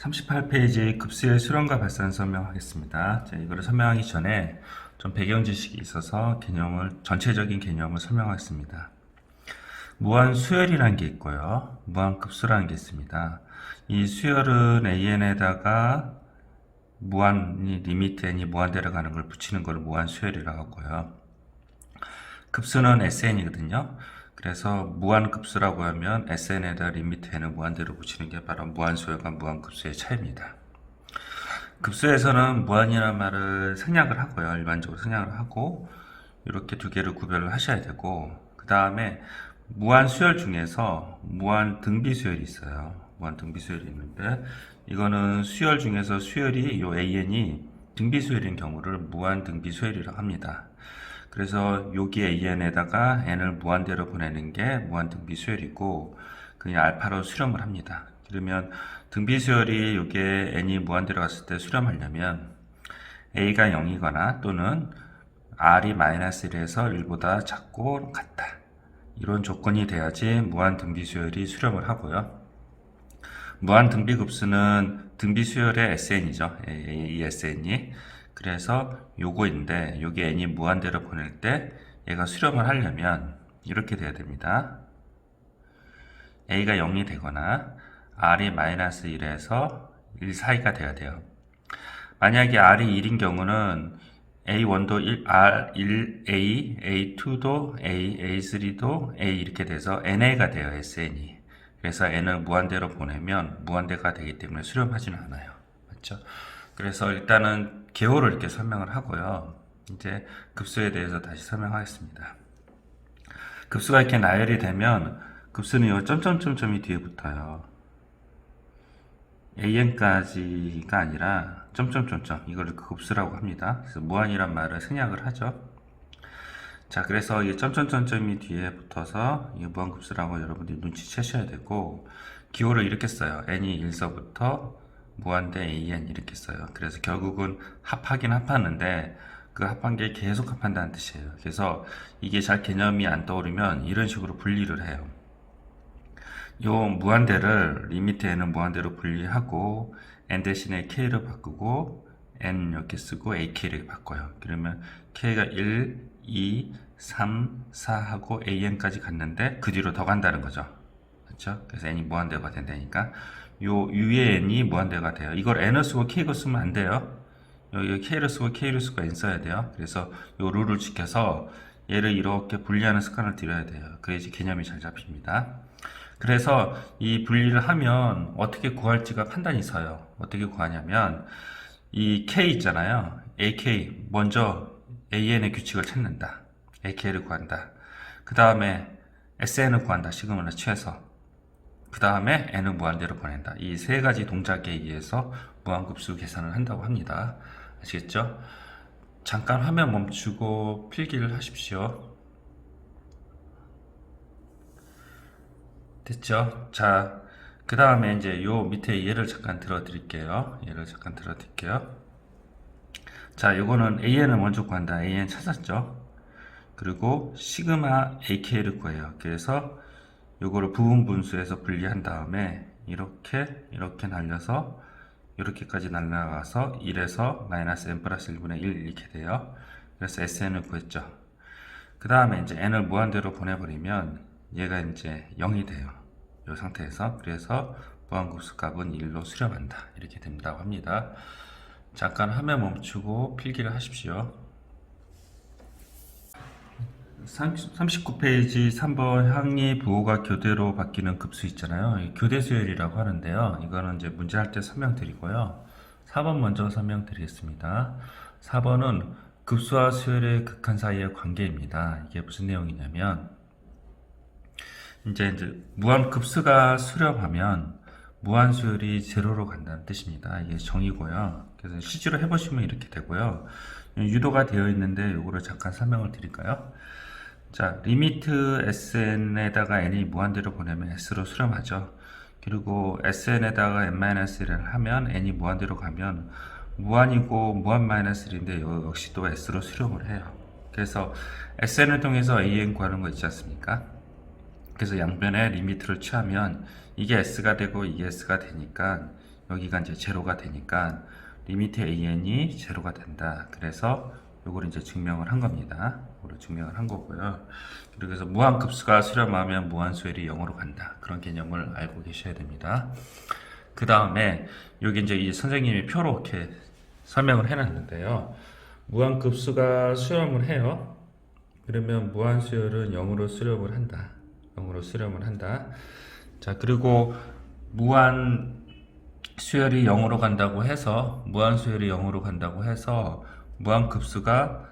38페이지 급수의 수렴과 발산 설명하겠습니다. 자, 이거를 설명하기 전에 좀 배경 지식이 있어서 개념을 전체적인 개념을 설명하겠습니다. 무한 수열이라는 게 있고요. 무한 급수라는 게 있습니다. 이 수열은 an에다가 무한이 리미트 n이 무한대로 가는 걸 붙이는 걸 무한 수열이라고 하고요. 급수는 sn이거든요. 그래서 무한급수라고 하면 sn에다 리미트 n을 무한대로 붙이는 게 바로 무한수열과 무한급수의 차이입니다. 급수에서는 무한이라는 말을 생략을 하고요. 일반적으로 생략을 하고 이렇게 두 개를 구별을 하셔야 되고 그 다음에 무한 수열 중에서 무한 등비 수열이 있어요. 무한 등비 수열이 있는데 이거는 수열 중에서 수열이 요 an이 등비 수열인 경우를 무한 등비 수열이라고 합니다. 그래서 여기 an에다가 n을 무한대로 보내는 게 무한 등비 수열이고 그냥 알파로 수렴을 합니다. 그러면 등비 수열이 여기에 n이 무한대로 갔을 때 수렴하려면 a가 0이거나 또는 r이 마이너스 1에서 1보다 작고 같다. 이런 조건이 돼야지 무한 등비 수열이 수렴을 하고요. 무한 등비 급수는 등비 수열의 SN이죠. 이 SN이. 그래서 요거인데 요게 n이 무한대로 보낼 때 얘가 수렴을 하려면 이렇게 돼야 됩니다. a가 0이 되거나 r이 마이너스 1에서 1 사이가 돼야 돼요. 만약에 r이 1인 경우는 A1도 1, R1A, A2도 A, A3도 A 이렇게 돼서 NA가 돼요, SN이. 그래서 N을 무한대로 보내면 무한대가 되기 때문에 수렴하지는 않아요. 맞죠? 그래서 일단은 개호를 이렇게 설명을 하고요. 이제 급수에 대해서 다시 설명하겠습니다. 급수가 이렇게 나열이 되면 급수는 이 점점점점이 뒤에 붙어요. an까지가 아니라 점점점점 이거를 급수라고 합니다. 그래서 무한이란 말을 생략을 하죠. 자, 그래서 이 점점점점이 뒤에 붙어서 이 무한급수라고 여러분들이 눈치채셔야 되고 기호를 이렇게 써요. n이 1서부터 무한대 an 이렇게 써요. 그래서 결국은 합하긴 합하는데 그 합한 게 계속 합한다는 뜻이에요. 그래서 이게 잘 개념이 안 떠오르면 이런 식으로 분리를 해요. 요 무한대를 리미트 n은 무한대로 분리하고 n 대신에 k를 바꾸고 n 이렇게 쓰고 ak를 바꿔요. 그러면 k가 1, 2, 3, 4하고 an까지 갔는데 그 뒤로 더 간다는 거죠. 그렇죠? 그래서 n이 무한대가 된다니까 요 위에 n이 무한대가 돼요. 이걸 n을 쓰고 k를 쓰면 안 돼요. 여기 k를 쓰고 k를 쓰고 n 써야 돼요. 그래서 요 룰을 지켜서 얘를 이렇게 분리하는 습관을 들여야 돼요. 그래야지 개념이 잘 잡힙니다. 그래서 이 분리를 하면 어떻게 구할지가 판단이 서요. 어떻게 구하냐면 이 k 있잖아요. ak 먼저 an의 규칙을 찾는다. ak를 구한다. 그 다음에 sn을 구한다. 시그널을 취해서. 그 다음에 n을 무한대로 보낸다. 이 세 가지 동작에 의해서 무한급수 계산을 한다고 합니다. 아시겠죠? 잠깐 화면 멈추고 필기를 하십시오. 됐죠? 자, 그 다음에 이제 요 밑에 얘를 잠깐 들어 드릴게요. 얘를 잠깐 들어 드릴게요. 자, 요거는 AN을 먼저 구한다. AN 찾았죠? 그리고 시그마 AK를 구해요. 그래서 요거를 부분 분수에서 분리한 다음에 이렇게 이렇게 날려서 이렇게까지 날라가서 1에서 마이너스 n 플러스 1분의 1 이렇게 돼요. 그래서 SN을 구했죠. 그 다음에 이제 n을 무한대로 보내버리면 얘가 이제 0이 돼요. 이 상태에서 그래서 무한급수 값은 1로 수렴한다 이렇게 된다고 합니다. 잠깐 화면 멈추고 필기를 하십시오. 39 페이지 3번 항이 부호가 교대로 바뀌는 급수 있잖아요. 이 교대 수열이라고 하는데요. 이거는 이제 문제 할 때 설명드리고요. 4번 먼저 설명드리겠습니다. 4번은 급수와 수열의 극한 사이의 관계입니다. 이게 무슨 내용이냐면 이제 이제 무한 급수가 수렴하면 무한 수열이 제로로 간다는 뜻입니다. 이게 정의고요. 그래서 실제로 해보시면 이렇게 되고요. 유도가 되어 있는데 이거를 잠깐 설명을 드릴까요? 자, 리미트 sn에다가 n이 무한대로 보내면 s로 수렴하죠. 그리고 sn에다가 n-1을 하면 n이 무한대로 가면 무한이고 무한 마이너스 1인데 역시 또 s로 수렴을 해요. 그래서 sn을 통해서 an 구하는 거 있지 않습니까? 그래서 양변에 리미트를 취하면 이게 s가 되고 이게 s가 되니까 여기가 이제 제로가 되니까 리미트 an이 제로가 된다. 그래서 요걸 이제 증명을 한 겁니다. 이거를 증명을 한 거고요. 그래서 무한급수가 수렴하면 무한수열이 0으로 간다. 그런 개념을 알고 계셔야 됩니다. 그 다음에 여기 이제 이 선생님이 표로 이렇게 설명을 해놨는데요. 무한급수가 수렴을 해요. 그러면 무한수열은 0으로 수렴을 한다. 0으로 수렴을 한다. 자, 그리고 무한 수열이 0으로 간다고 해서 무한 수열이 0으로 간다고 해서 무한 급수가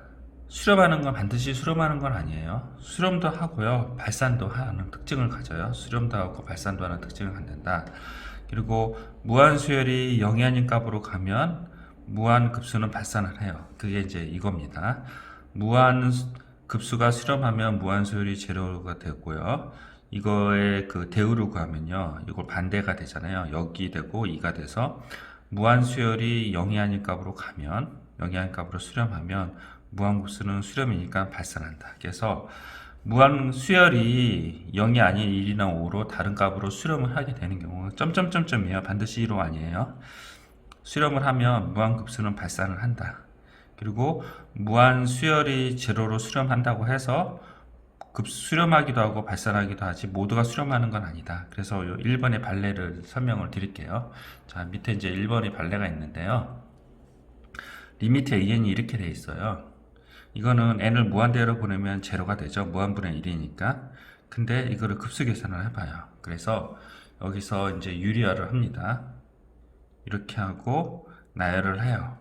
수렴하는 건 반드시 수렴하는 건 아니에요. 수렴도 하고요. 발산도 하는 특징을 가져요. 수렴도 하고 발산도 하는 특징을 갖는다. 그리고 무한 수열이 0이 아닌 값으로 가면 무한 급수는 발산을 해요. 그게 이제 이겁니다. 무한 급수가 수렴하면 무한 수열이 제로가 되고요. 이거의 그 대우를 구하면요. 이걸 반대가 되잖아요. 여기 되고 2가 돼서 무한 수열이 0이 아닌 값으로 가면 0이 아닌 값으로 수렴하면 무한 곱수는 수렴이니까 발산한다. 그래서 무한 수열이 0이 아닌 1이나 5로 다른 값으로 수렴을 하게 되는 경우 점점점점이에요. 반드시 1호 아니에요. 수렴을 하면 무한 급수는 발산을 한다. 그리고 무한 수열이 제로로 수렴한다고 해서 급 수렴하기도 하고 발산하기도 하지 모두가 수렴하는 건 아니다. 그래서 요 1번의 발레를 설명을 드릴게요. 자, 밑에 이제 1번의 발레가 있는데요. 리미트 an이 이렇게 돼 있어요. 이거는 n을 무한대로 보내면 제로가 되죠. 무한분의 1이니까. 근데 이거를 급수 계산을 해봐요. 그래서 여기서 이제 유리화를 합니다. 이렇게 하고 나열을 해요.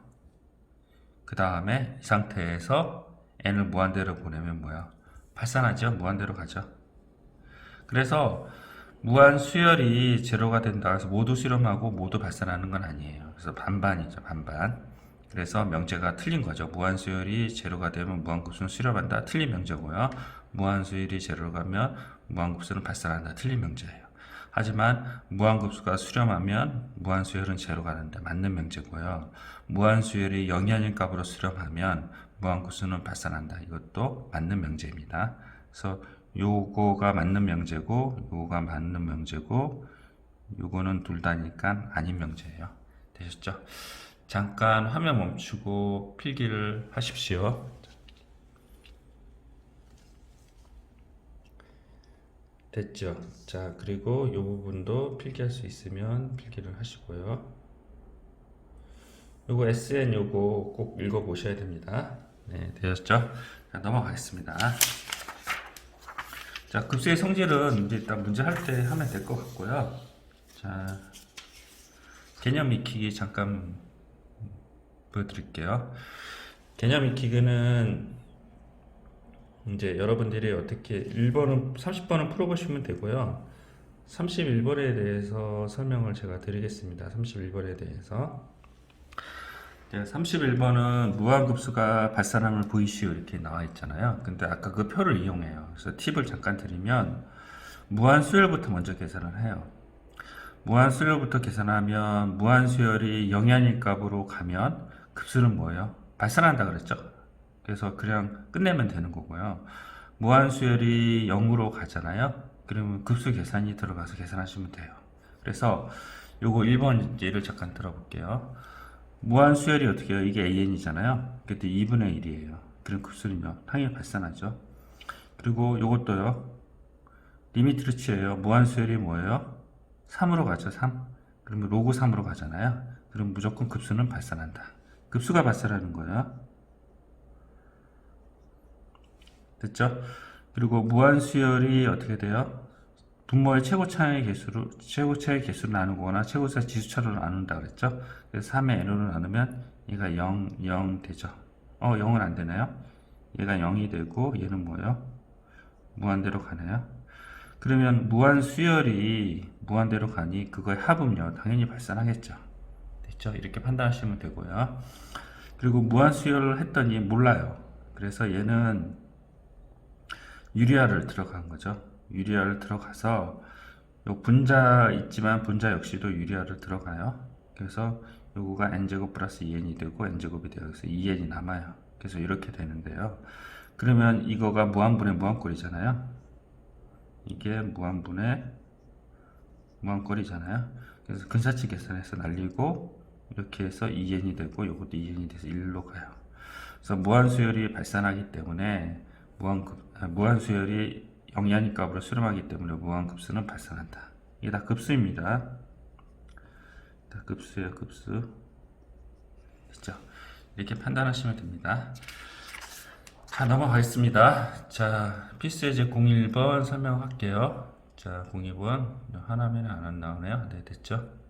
그 다음에 이 상태에서 n을 무한대로 보내면 뭐야? 발산하죠. 무한대로 가죠. 그래서 무한 수열이 제로가 된다 해서 모두 수렴하고 모두 발산하는 건 아니에요. 그래서 반반이죠. 반반. 그래서 명제가 틀린 거죠. 무한 수열이 제로가 되면 무한급수는 수렴한다. 틀린 명제고요. 무한 수열이 제로로 가면 무한급수는 발산한다. 틀린 명제예요. 하지만 무한급수가 수렴하면 무한수열은 제로가 된다. 맞는 명제고요. 무한수열이 0이 아닌 값으로 수렴하면 무한급수는 발산한다. 이것도 맞는 명제입니다. 그래서 요거가 맞는 명제고 요거가 맞는 명제고 요거는 둘 다니까 아닌 명제예요. 되셨죠? 잠깐 화면 멈추고 필기를 하십시오. 됐죠? 자, 그리고 이 부분도 필기할 수 있으면 필기를 하시고요. 요거 SN 요거 꼭 읽어 보셔야 됩니다. 네, 되셨죠? 자, 넘어가겠습니다. 자, 급수의 성질은 이제 일단 문제 할 때 하면 될 것 같고요. 자, 개념 익히기 잠깐 보여드릴게요. 개념 익히기는 이제 여러분들이 어떻게 1번은 30번은 풀어보시면 되고요. 31번에 대해서 설명을 제가 드리겠습니다. 31번에 대해서. 31번은 무한급수가 발산함을 보이시오 이렇게 나와 있잖아요. 근데 아까 그 표를 이용해요. 그래서 팁을 잠깐 드리면 무한 수열부터 먼저 계산을 해요. 무한 수열부터 계산하면 무한 수열이 0이 아닌 값으로 가면 급수는 뭐예요? 발산한다 그랬죠? 그래서 그냥 끝내면 되는 거고요. 무한수열이 0으로 가잖아요. 그러면 급수 계산이 들어가서 계산하시면 돼요. 그래서 요거 1번 예를 잠깐 들어볼게요. 무한수열이 어떻게 해요? 이게 an이잖아요. 그때 2분의 1이에요. 그럼 급수는요. 당연히 발산하죠. 그리고 요것도요. 리미트를 취해요. 무한수열이 뭐예요? 3으로 가죠. 3. 그러면 로그 3으로 가잖아요. 그럼 무조건 급수는 발산한다. 급수가 발산하는 거예요. 됐죠? 그리고 무한 수열이 어떻게 돼요? 분모의 최고차의 개수로 최고차의 개수를 나누거나 최고차 지수차로 나눈다 그랬죠? 그래서 3의 n으로 나누면 얘가 0, 0 되죠. 어, 0은 안 되나요? 얘가 0이 되고 얘는 뭐예요? 무한대로 가나요? 그러면 무한 수열이 무한대로 가니 그거의 합음요 당연히 발산하겠죠. 됐죠? 이렇게 판단하시면 되고요. 그리고 무한 수열을 했더니 몰라요. 그래서 얘는 유리화를 들어간 거죠. 유리화를 들어가서 요 분자 있지만 분자 역시도 유리화를 들어가요. 그래서 요거가 n제곱 플러스 2n이 되고 n제곱이 되어서 2n이 남아요. 그래서 이렇게 되는데요. 그러면 이거가 무한분의 무한꼴이잖아요. 이게 무한분의 무한꼴이잖아요. 그래서 근사치 계산해서 날리고 이렇게 해서 2n이 되고 이것도 2n이 돼서 1로 가요. 그래서 무한 수열이 발산하기 때문에 무한 급, 아, 무한 수열이 영양이 값으로 수렴하기 때문에 무한 급수는 발산한다. 이게 다 급수입니다. 다 급수예요, 급수. 됐죠? 이렇게 판단하시면 됩니다. 자, 넘어가겠습니다. 자, 피스에제 01번 설명할게요. 자, 02번 하나면에 안 나오네요. 네, 됐죠?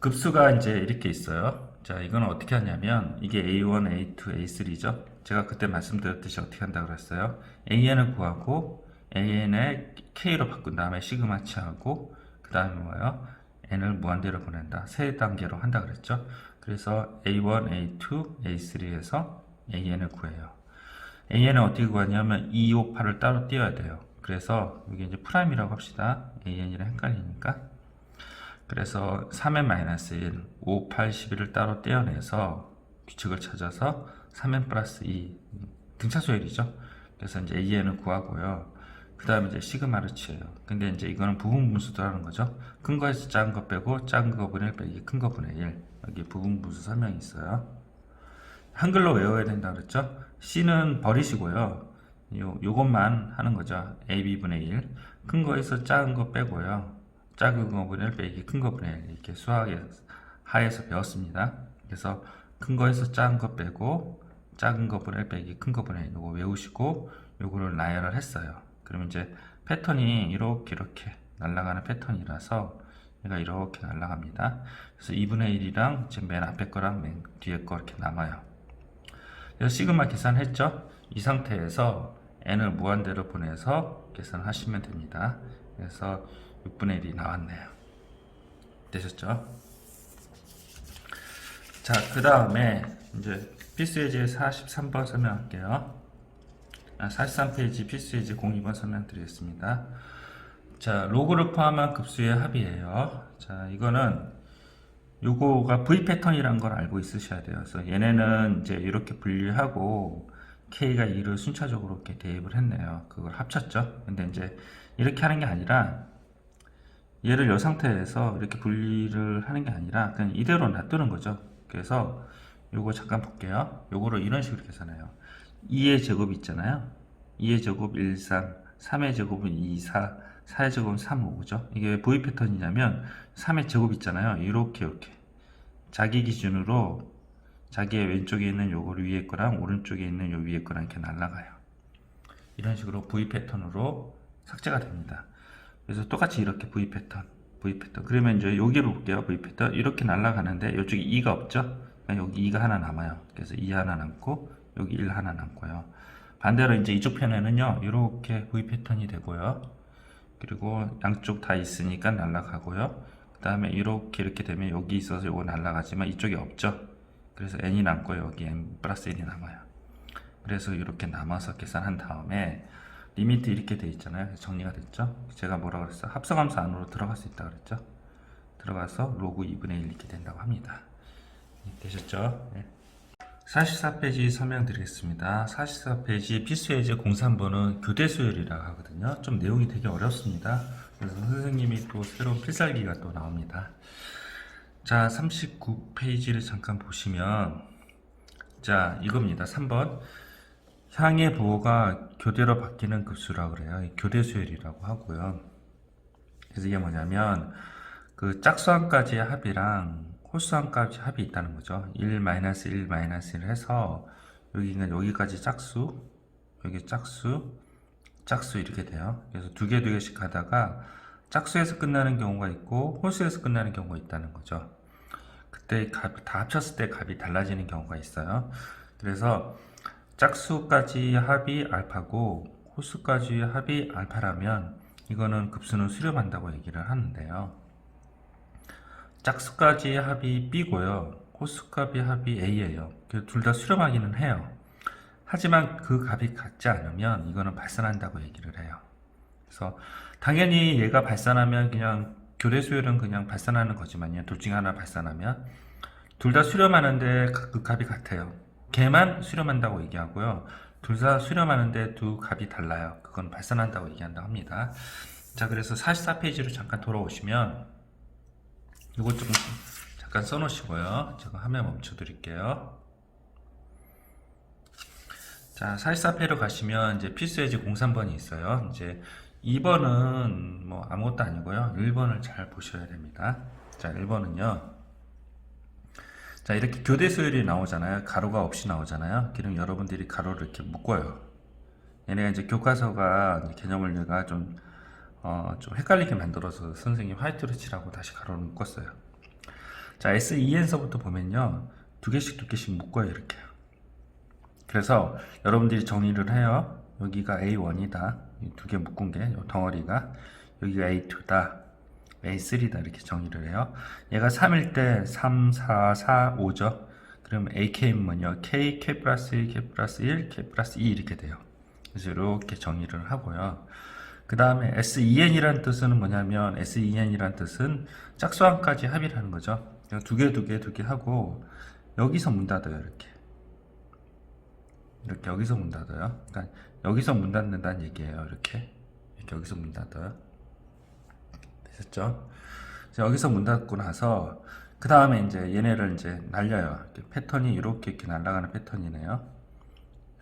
급수가 이제 이렇게 있어요. 자, 이건 어떻게 하냐면 이게 A1, A2, A3죠. 제가 그때 말씀드렸듯이 어떻게 한다 그랬어요. AN을 구하고 AN의 K로 바꾼 다음에 시그마치 하고 그 다음에 뭐예요? N을 무한대로 보낸다. 세 단계로 한다 그랬죠. 그래서 A1, A2, A3에서 AN을 구해요. AN은 어떻게 구하냐면 2, 5, 8을 따로 띄워야 돼요. 그래서 이게 이제 프라임이라고 합시다. AN이랑 헷갈리니까. 그래서 3n 마이너스 1, 5, 8, 11을 따로 떼어내서 규칙을 찾아서 3n 플러스 2 등차소열이죠. 그래서 이제 AN을 구하고요. 그 다음에 이제 시그마를 취해요. 근데 이제 이거는 부분 분수도라는 거죠. 큰 거에서 작은 거 빼고 작은 거 분의 1 빼기 큰 거 분의 1. 여기 부분 분수 설명이 있어요. 한글로 외워야 된다 그랬죠? C는 버리시고요. 요, 요것만 하는 거죠. AB분의 1. 큰 거에서 작은 거 빼고요. 작은 거분의 1 빼기 큰 거분의 1. 이렇게 수학에 하에서 배웠습니다. 그래서 큰 거에서 작은 거 빼고 작은 거분의 1 빼기 큰 거분의 1. 요거 외우시고 요거를 나열을 했어요. 그러면 이제 패턴이 이렇게 이렇게 날아가는 패턴이라서 얘가 이렇게 날아갑니다. 그래서 2분의 1이랑 지금 맨 앞에 거랑 맨 뒤에 거 이렇게 남아요. 그래서 시그마 계산했죠? 이 상태에서 n을 무한대로 보내서 계산하시면 됩니다. 그래서 6분의 1이 나왔네요. 되셨죠? 자, 그 다음에 이제 필수예제 43번 설명할게요. 아, 43페이지 필수예제 02번 설명드리겠습니다. 자, 로그를 포함한 급수의 합이에요. 자, 이거는 요거가 V 패턴이란 걸 알고 있으셔야 돼요. 그래서 얘네는 이제 이렇게 분리하고 K가 2를 순차적으로 이렇게 대입을 했네요. 그걸 합쳤죠. 근데 이제 이렇게 하는 게 아니라 얘를 이 상태에서 이렇게 분리를 하는 게 아니라 그냥 이대로 놔두는 거죠. 그래서 요거 잠깐 볼게요. 요거를 이런 식으로 계산해요. 2의 제곱 있잖아요. 2의 제곱 1, 3, 3의 제곱은 2, 4, 4의 제곱은 3, 5 죠. 이게 왜 V 패턴이냐면 3의 제곱 있잖아요. 이렇게 이렇게 자기 기준으로 자기의 왼쪽에 있는 요거를 위에 거랑 오른쪽에 있는 요 위에 거랑 이렇게 날아가요. 이런 식으로 V 패턴으로 삭제가 됩니다. 그래서 똑같이 이렇게 V 패턴, V 패턴. 그러면 이제 여기로 볼게요. V 패턴 이렇게 날아가는데 이쪽에 2가 없죠. 여기 2가 하나 남아요. 그래서 2 하나 남고 여기 1 하나 남고요. 반대로 이제 이쪽 편에는요. 이렇게 V 패턴이 되고요. 그리고 양쪽 다 있으니까 날아가고요. 그 다음에 이렇게 이렇게 되면 여기 있어서 요거 날아가지만 이쪽에 없죠. 그래서 n이 남고 여기 n 플러스 1이 남아요. 그래서 이렇게 남아서 계산한 다음에 리미트 이렇게 돼 있잖아요. 정리가 됐죠. 제가 뭐라 그랬어? 합성함수 안으로 들어갈 수 있다 그랬죠. 들어가서 로그 2분의 1 이렇게 된다고 합니다. 네, 되셨죠? 네. 44페이지 설명드리겠습니다. 44페이지 필수예제 03번은 교대 수열이라고 하거든요. 좀 내용이 되게 어렵습니다. 그래서 선생님이 또 새로운 필살기가 또 나옵니다. 자, 39페이지를 잠깐 보시면 자, 이겁니다. 3번. 향의 부호가 교대로 바뀌는 급수라고 그래요. 이 교대 수열이라고 하고요. 그래서 이게 뭐냐면 그 짝수함까지의 합이랑 홀수함까지 합이 있다는 거죠. 1 마이너스 1 마이너스 1 해서 여기는 여기까지 짝수, 여기 짝수, 짝수 이렇게 돼요. 그래서 두 개 두 개씩 하다가 짝수에서 끝나는 경우가 있고 홀수에서 끝나는 경우가 있다는 거죠. 그때 값, 다 합쳤을 때 값이 달라지는 경우가 있어요. 그래서 짝수까지 합이 알파고 홀수까지 합이 알파라면 이거는 급수는 수렴한다고 얘기를 하는데요. 짝수까지 합이 B고요. 홀수값이 합이 A예요. 둘 다 수렴하기는 해요. 하지만 그 값이 같지 않으면 이거는 발산한다고 얘기를 해요. 그래서 당연히 얘가 발산하면 그냥 교대 수열은 그냥 발산하는 거지만요. 둘 중에 하나 발산하면 둘 다 수렴하는데 그 값이 같아요. 걔만 수렴한다고 얘기하고요. 둘 다 수렴하는데 두 값이 달라요. 그건 발산한다고 얘기한다고 합니다. 자, 그래서 44페이지로 잠깐 돌아오시면 이것 조금 잠깐 써놓으시고요. 제가 화면 멈춰 드릴게요. 자, 44페이지로 가시면 이제 필수예지 03번이 있어요. 이제 2번은 뭐 아무것도 아니고요. 1번을 잘 보셔야 됩니다. 자, 1번은요. 자, 이렇게 교대 수열이 나오잖아요. 가로가 없이 나오잖아요. 그럼 여러분들이 가로를 이렇게 묶어요. 얘네가 이제 교과서가 개념을 얘가 좀, 어, 좀 헷갈리게 만들어서 선생님 화이트로 칠하고 다시 가로를 묶었어요. 자, SEN서부터 보면요. 두 개씩 두 개씩 묶어요. 이렇게. 그래서 여러분들이 정리를 해요. 여기가 A1이다. 두 개 묶은 게, 요 덩어리가. 여기가 A2다. A3다. 이렇게 정리를 해요. 얘가 3일 때 3, 4, 4, 5죠. 그럼 AK는 뭐냐? K, K 플러스 1, K 플러스 1, K 플러스 2 이렇게 돼요. 그래서 이렇게 정리를 하고요. 그 다음에 SEN이라는 뜻은 뭐냐면 SEN이라는 뜻은 짝수항까지 합의를 하는 거죠. 두 개, 두 개, 두 개 하고 여기서 문 닫아요. 이렇게. 이렇게 여기서 문 닫아요. 그러니까 여기서 문 닫는다는 얘기예요. 이렇게. 이렇게 여기서 문 닫아요. 이제 여기서 문 닫고 나서 그 다음에 이제 얘네를 이제 날려요. 패턴이 이렇게 이렇게 날아가는 패턴이네요.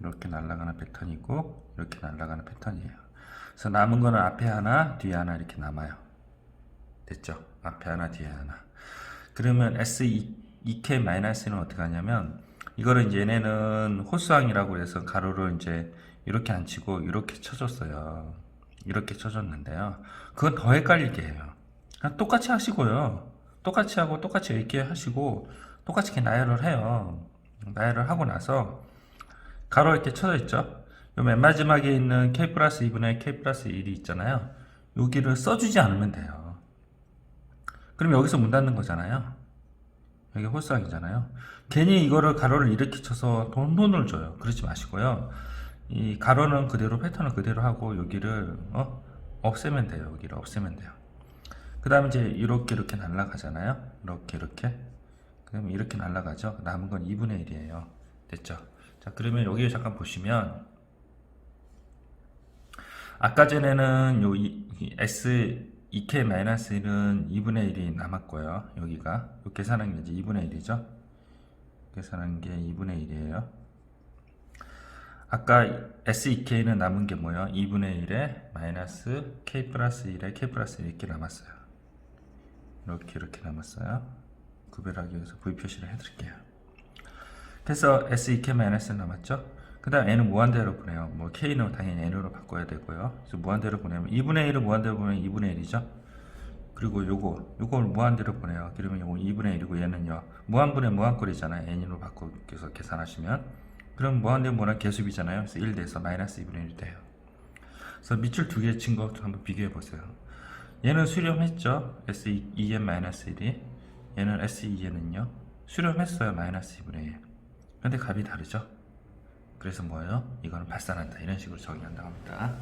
이렇게 날아가는 패턴이고 이렇게 날아가는 패턴이에요. 그래서 남은 거는 앞에 하나, 뒤에 하나 이렇게 남아요. 됐죠? 앞에 하나, 뒤에 하나. 그러면 S2K-는 어떻게 하냐면 이거를 얘네는 호수항이라고 해서 가로를 이제 이렇게 안 치고 이렇게 쳐줬어요. 이렇게 쳐줬는데요. 그건 더 헷갈리게 해요. 똑같이 하시고요. 똑같이 하고 똑같이 이렇게 하시고 똑같이 나열을 해요. 나열을 하고 나서 가로 이렇게 쳐져 있죠. 요 맨 마지막에 있는 k 플러스 2분의 k 플러스 1이 있잖아요. 여기를 써주지 않으면 돼요. 그럼 여기서 문 닫는 거잖아요. 여기 홀상이잖아요. 괜히 이거를 가로를 이렇게 쳐서 돈, 돈을 줘요. 그러지 마시고요. 이 가로는 그대로 패턴을 그대로 하고 여기를 어? 없애면 돼요. 여기를 없애면 돼요. 그 다음에 이제 이렇게 이렇게 날아가잖아요. 이렇게 이렇게. 그러면 이렇게 날아가죠. 남은 건 2분의 1이에요. 됐죠? 자 그러면 여기 잠깐 보시면 아까 전에는 요 S 2K-1은 2분의 1이 남았고요. 여기가 요 계산한 게 이제 2분의 1이죠. 계산한 게 2분의 1이에요. 아까 S2K는 남은 게 뭐예요? 2분의 1에 마이너스 K 플러스 1에 K 플러스 1 이렇게 남았어요. 이렇게 이렇게 남았어요. 구별하기 위해서 V 표시를 해드릴게요. 그래서 S2K-는 남았죠? 그 다음 N은 무한대로 보내요. 뭐 K는 당연히 N으로 바꿔야 되고요. 그래서 무한대로 보내면 2분의 1을 무한대로 보내면 2분의 1이죠? 그리고 요거, 요걸 무한대로 보내요. 그러면 요거 2분의 1이고 얘는요. 무한분의 무한꼴이잖아요. N으로 바꿔서 계산하시면. 그럼 무한대 무한 개수비잖아요. 그래서 1 돼서 마이너스 2분의 1이 돼요. 그래서 밑줄 두 개 친 거 한번 비교해 보세요. 얘는 수렴했죠. S2n-1이. 얘는 S2n은요. 수렴했어요. 마이너스 2분의 1. 근데 값이 다르죠. 그래서 뭐예요? 이거는 발산한다. 이런 식으로 정의한다고 합니다.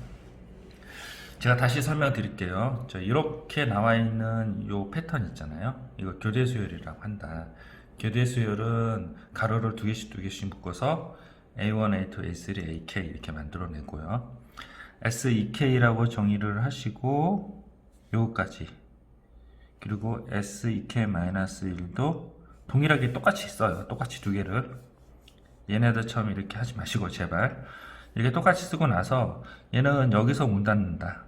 제가 다시 설명드릴게요. 저 이렇게 나와 있는 요 패턴 있잖아요. 이거 교대 수열이라고 한다. 교대 수열은 가로를 두 개씩 두 개씩 묶어서 A1, A2, A3, AK 이렇게 만들어내고요. S2K라고 정의를 하시고 요거까지. 그리고 S2K-1도 동일하게 똑같이 써요. 똑같이 두 개를. 얘네들처럼 이렇게 하지 마시고 제발. 이렇게 똑같이 쓰고 나서 얘는 여기서 문 닫는다.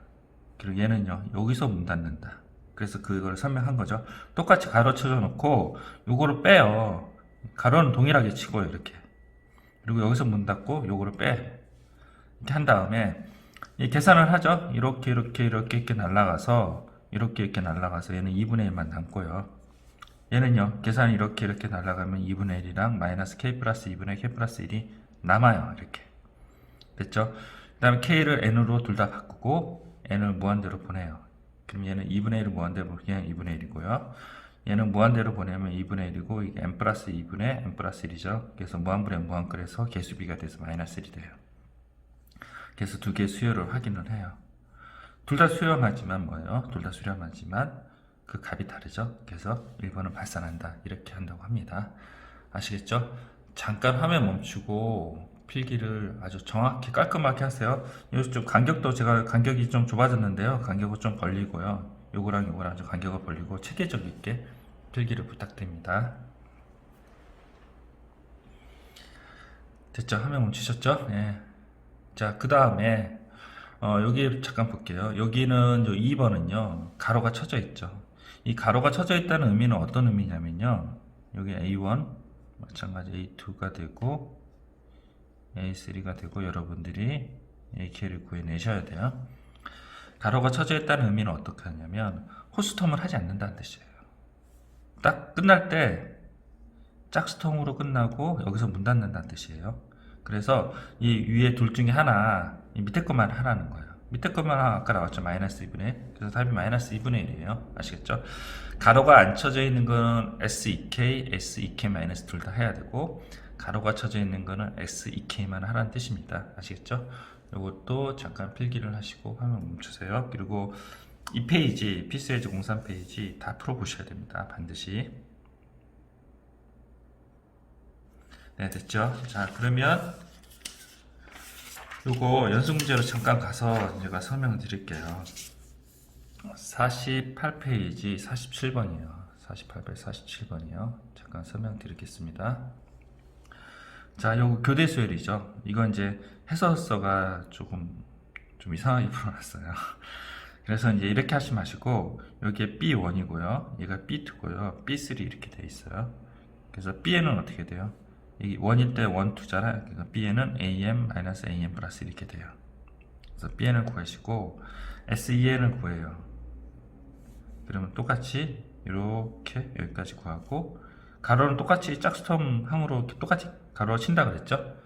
그리고 얘는요 여기서 문 닫는다 그래서 그걸 설명한 거죠. 똑같이 가로 쳐줘 놓고 요거를 빼요. 가로는 동일하게 치고요 이렇게. 그리고 여기서 문 닫고 요거를 빼. 이렇게 한 다음에 이 계산을 하죠. 이렇게 이렇게 이렇게 이렇게 날라가서 이렇게 이렇게 날라가서 얘는 2분의 1만 남고요. 얘는요 계산이 이렇게 이렇게 날아가면 2분의 1이랑 마이너스 k 플러스 2분의 k 플러스 1이 남아요 이렇게. 됐죠? 그 다음에 k를 n으로 둘 다 바꾸고 n을 무한대로 보내요 그럼 얘는 2분의 1을 무한대로 보내면 2분의 1이고요 얘는 무한대로 보내면 2분의 1이고 이게 n 플러스 2분의 n 플러스 1이죠 그래서 무한분의 무한글에서 개수비가 돼서 마이너스 1이 돼요 그래서 두 개의 수열을 확인을 해요 둘 다 수렴하지만 뭐예요 둘 다 수렴하지만 그 값이 다르죠. 그래서 1번은 발산한다. 이렇게 한다고 합니다. 아시겠죠? 잠깐 화면 멈추고 필기를 아주 정확히 깔끔하게 하세요. 요좀 간격도 제가 간격이 좀 좁아졌는데요. 간격을 좀 벌리고요. 요거랑 요거랑 좀 간격을 벌리고 체계적 있게 필기를 부탁드립니다. 됐죠? 화면 멈추셨죠? 네. 자, 그 다음에 어, 여기 잠깐 볼게요. 여기는 요 2번은요, 가로가 쳐져 있죠. 이 가로가 쳐져 있다는 의미는 어떤 의미냐면요. 여기 A1, 마찬가지 A2가 되고, A3가 되고, 여러분들이 AK를 구해내셔야 돼요. 가로가 쳐져 있다는 의미는 어떻게 하냐면, 호스텀을 하지 않는다는 뜻이에요. 딱 끝날 때, 짝스통으로 끝나고, 여기서 문 닫는다는 뜻이에요. 그래서 이 위에 둘 중에 하나, 이 밑에 것만 하라는 거예요. 밑에 것만 아까 나왔죠. 마이너스 2분의 1. 그래서 답이 마이너스 2분의 1이에요. 아시겠죠? 가로가 안 쳐져 있는 거는 SEK, SEK 마이너스 둘 다 해야 되고, 가로가 쳐져 있는 거는 SEK만 하라는 뜻입니다. 아시겠죠? 이것도 잠깐 필기를 하시고 화면 멈추세요. 그리고 이 페이지, 피스에즈 03 페이지 다 풀어보셔야 됩니다. 반드시. 네, 됐죠? 자, 그러면 요거 연습 문제로 잠깐 가서 제가 설명을 드릴게요. 48페이지 47번이에요. 48페이지 47번이요. 잠깐 설명 드리겠습니다. 자, 요거 교대 수열이죠. 이건 이제 해설서가 조금 좀 이상하게 풀어놨어요. 그래서 이제 이렇게 하지 마시고 여기에 B1이고요. 얘가 B2고요. B3 이렇게 돼 있어요. 그래서 B에는 어떻게 돼요? 이 원일 때 원, 투잖아요. 그러니까 B에는 AM, AM 플러스 이렇게 돼요. 그래서 Bn을 구하시고 SEN을 구해요. 그러면 똑같이 이렇게 여기까지 구하고 가로는 똑같이 짝스톰 항으로 똑같이 가로 친다 그랬죠?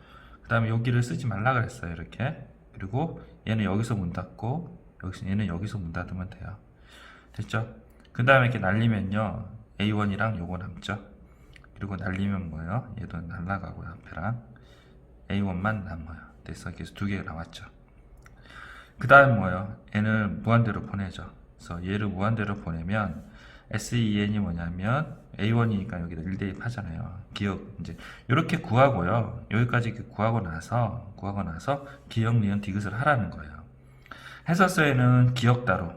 그 다음에 여기를 쓰지 말라 그랬어요. 이렇게. 그리고 얘는 여기서 문 닫고 여기서 얘는 여기서 문 닫으면 돼요. 됐죠? 그 다음에 이렇게 날리면요. A1이랑 요거 남죠? 그리고 날리면 뭐예요? 얘도 날라가고요. 앞에랑 A1만 남아요. 그래서 계속 두 개가 나왔죠. 그 다음 뭐예요? 얘를 무한대로 보내죠. 그래서 얘를 무한대로 보내면 SEN이 뭐냐면 A1이니까 여기다 1대입 하잖아요. 기억 이제 이렇게 구하고요. 여기까지 구하고 나서 구하고 나서 기억, 니은, 디귿을 하라는 거예요. 해설서에는 기억 따로,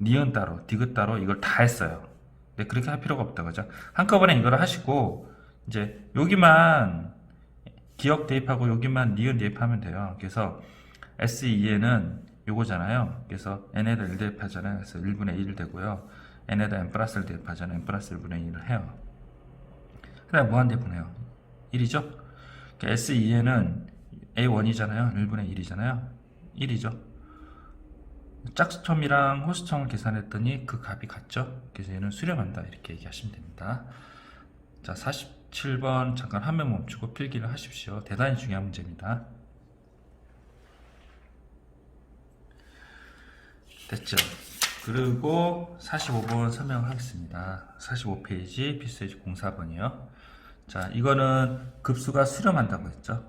니은 따로, 디귿 따로 이걸 다 했어요. 근데 그렇게 할 필요가 없다 그죠? 한꺼번에 이걸 하시고 이제 여기만 기억 대입하고 여기만 니은 대입하면 돼요. 그래서 SEN은 요거잖아요. 그래서 n에다 1 대입하잖아요. 그래서 1분의 1 되고요. N에다 n 플러스를 대입하잖아요. n 플러스 1분의 1을 해요. 그 다음에 무한 대 분해요. 1이죠? SEN은 A1이잖아요. 1분의 1이잖아요. 1이죠. 짝수첨이랑 호수첨을 계산했더니 그 값이 같죠? 그래서 얘는 수렴한다. 이렇게 얘기하시면 됩니다. 자, 47번 잠깐 화면 멈추고 필기를 하십시오. 대단히 중요한 문제입니다. 됐죠? 그리고 45번 설명하겠습니다. 45페이지 피스에지 04번이요. 자, 이거는 급수가 수렴한다고 했죠?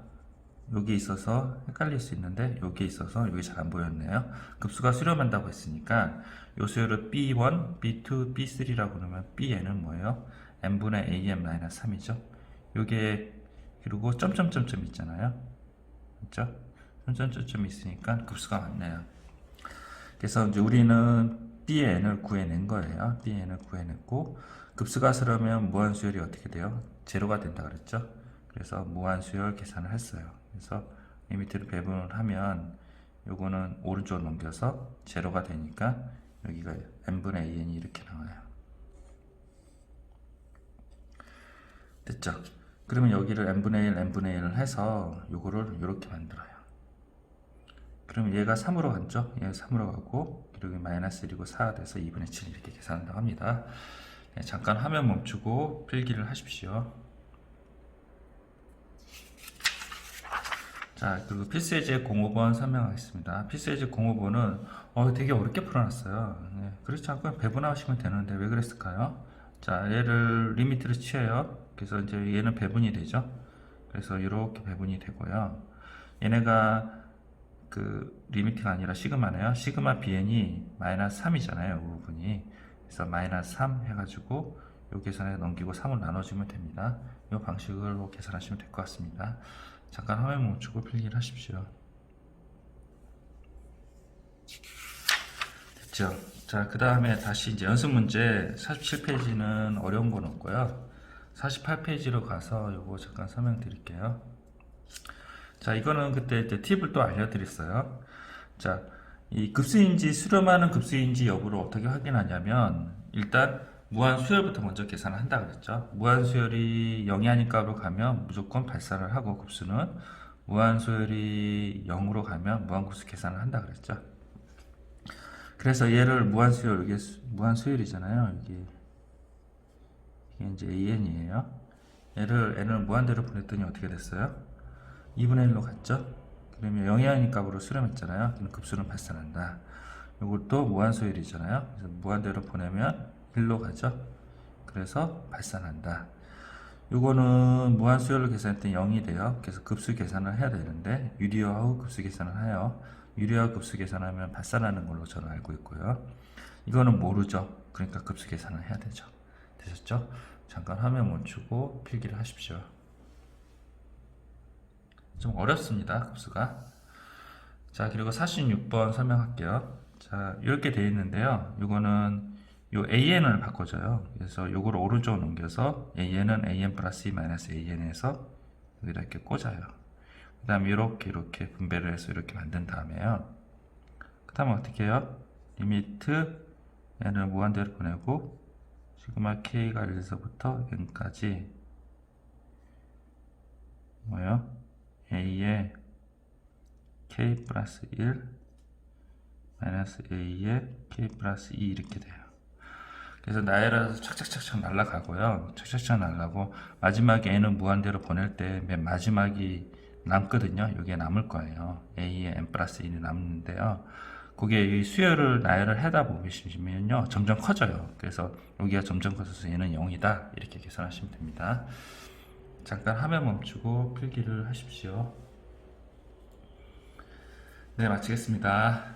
여기 있어서 헷갈릴 수 있는데 여기 있어서 여기 잘 안 보였네요. 급수가 수렴한다고 했으니까 요 수열을 B1, B2, B3라고 그러면 B에는 뭐예요? n분의 am-3이죠. 요게 그리고 점점점점 있잖아요. 그렇죠? 점점점점 있으니까 급수가 많네요. 그래서 이제 우리는 Bn을 구해낸 거예요. Bn을 구해냈고 급수가 수렴하면 무한수열이 어떻게 돼요? 제로가 된다 그랬죠? 그래서 무한수열 계산을 했어요. 그래서 이 밑으로 배분을 하면 요거는 오른쪽으로 넘겨서 제로가 되니까 여기가 n분의 an이 이렇게 나와요. 됐죠? 그러면 여기를 n분의 1, n분의 1을 해서 요거를 이렇게 만들어요. 그러면 얘가 3으로 갔죠? 얘가 3으로 가고 그리고 마이너스 1이고 4가 돼서 2분의 7 이렇게 계산한다고 합니다. 네, 잠깐 화면 멈추고 필기를 하십시오. 자, 그리고 필수예제 05번 설명하겠습니다. 필수예제 05번은 어, 되게 어렵게 풀어놨어요. 네, 그렇지 않고 배분하시면 되는데 왜 그랬을까요? 자, 얘를 리미트를 취해요. 그래서 이제 얘는 배분이 되죠. 그래서 이렇게 배분이 되고요. 얘네가 그 리미트가 아니라 시그마네요. 시그마 bn이 마이너스 3이잖아요. 이 부분이. 그래서 마이너스 3 해가지고 요 계산에 넘기고 3을 나눠주면 됩니다. 이 방식으로 계산하시면 될 것 같습니다. 잠깐 화면 멈추고 필기를 하십시오. 됐죠? 자, 그 다음에 다시 이제 연습 문제 47페이지는 어려운 건 없고요. 48페이지로 가서 요거 잠깐 설명드릴게요. 자, 이거는 그때 팁을 또 알려드렸어요. 자, 이 급수인지 수렴하는 급수인지 여부를 어떻게 확인하냐면 일단 무한 수열부터 먼저 계산을 한다 그랬죠. 무한 수열이 0이 아니까로 가면 무조건 발산을 하고 급수는 무한 수열이 0으로 가면 무한 급수 계산을 한다 그랬죠. 그래서 얘를 무한 수열 이게 수- 무한 수열이잖아요. 이게 이게 이제 AN이에요. 얘를 n을 무한대로 보냈더니 어떻게 됐어요? 2분의 1로 갔죠? 그러면 0이 아닌 값으로 수렴했잖아요. 그럼 급수는 발산한다. 이것도 무한소율이잖아요. 그래서 무한대로 보내면 1로 가죠. 그래서 발산한다. 이거는 무한수열로 계산했더니 0이 돼요. 그래서 급수 계산을 해야 되는데 유리화하고 급수 계산을 해요. 유리화 급수 계산하면 발산하는 걸로 저는 알고 있고요. 이거는 모르죠. 그러니까 급수 계산을 해야 되죠. 되셨죠? 잠깐 화면 멈추고 필기를 하십시오. 좀 어렵습니다. 급수가. 자, 그리고 46번 설명할게요. 자, 이렇게 되어 있는데요. 이거는 요 AN을 바꿔줘요. 그래서 요거를 오른쪽으로 넘겨서 AN은 AN 플러스 E 마이너스 AN에서 이렇게 꽂아요. 그 다음에 이렇게 이렇게 분배를 해서 이렇게 만든 다음에요. 그 다음에 어떻게 해요? 리미트 n을 무한대로 보내고 시그마 k가 1에서부터 n까지 뭐요? A에 k 플러스 1 마이너스 a에 k 플러스 2 이렇게 돼요. 그래서 나열해서 착착착착 날라가고요. 착착착 날라고 마지막에 n은 무한대로 보낼 때 맨 마지막이 남거든요. 이게 남을 거예요. a에 n 플러스 1이 남는데요. 그게 이 수열을 나열을 하다 보시면요. 점점 커져요. 그래서 여기가 점점 커져서 얘는 0이다. 이렇게 계산하시면 됩니다. 잠깐 화면 멈추고 필기를 하십시오. 네, 마치겠습니다.